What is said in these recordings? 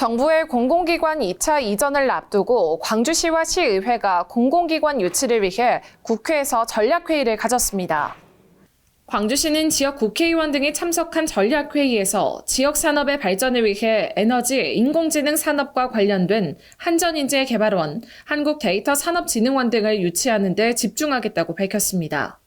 정부의 공공기관 2차 이전을 앞두고 광주시와 시의회가 공공기관 유치를 위해 국회에서 전략회의를 가졌습니다. 광주시는 지역 국회의원 등이 참석한 전략회의에서 지역 산업의 발전을 위해 에너지, 인공지능 산업과 관련된 한전인재 개발원, 한국데이터산업진흥원 등을 유치하는 데 집중하겠다고 밝혔습니다.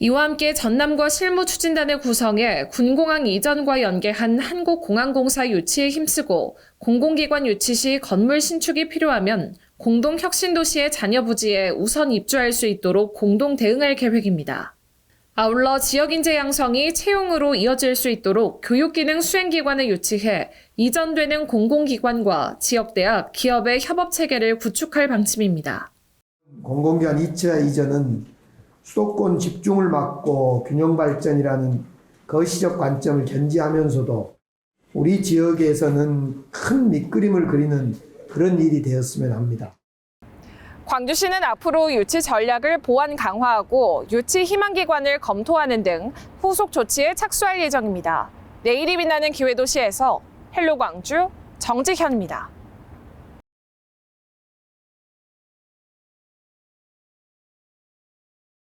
이와 함께 전남과 실무 추진단을 구성해 군공항 이전과 연계한 한국공항공사 유치에 힘쓰고 공공기관 유치 시 건물 신축이 필요하면 공동혁신도시의 자녀 부지에 우선 입주할 수 있도록 공동 대응할 계획입니다. 아울러 지역인재 양성이 채용으로 이어질 수 있도록 교육기능 수행기관을 유치해 이전되는 공공기관과 지역대학, 기업의 협업체계를 구축할 방침입니다. 공공기관 2차 이전은 수도권 집중을 막고 균형 발전이라는 거시적 관점을 견지하면서도 우리 지역에서는 큰 밑그림을 그리는 그런 일이 되었으면 합니다. 광주시는 앞으로 유치 전략을 보완 강화하고 유치 희망 기관을 검토하는 등 후속 조치에 착수할 예정입니다. 내일이 빛나는 기회도시에서 헬로 광주 정지현입니다.